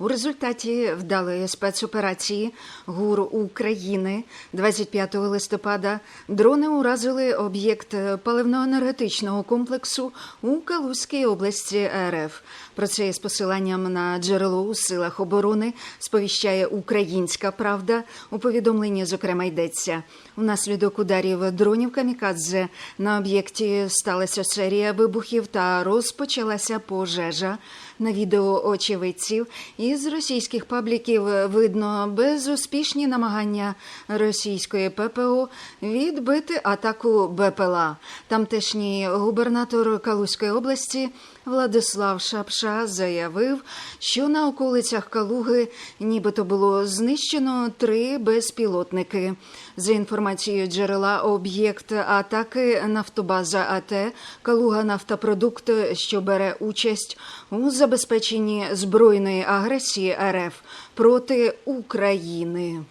У результаті вдалої спецоперації ГУР України 25 листопада дрони уразили об'єкт паливно-енергетичного комплексу у Калузькій області РФ. Про це із посиланням на джерело у силах оборони сповіщає Українська Правда. У повідомленні, зокрема, йдеться внаслідок ударів дронів камікадзе на об'єкті сталася серія вибухів та розпочалася пожежа. На відео очевидців із російських пабліків видно безуспішні намагання російської ППО відбити атаку БПЛА. Тамтешній губернатор Калузької області Владислав Шапша заявив, що на околицях Калуги нібито було знищено три безпілотники. За інформацією джерела, об'єкт атаки Нафтобаза АТ Калуга Нафтопродукт, що бере участь у забезпеченні збройної агресії РФ проти України.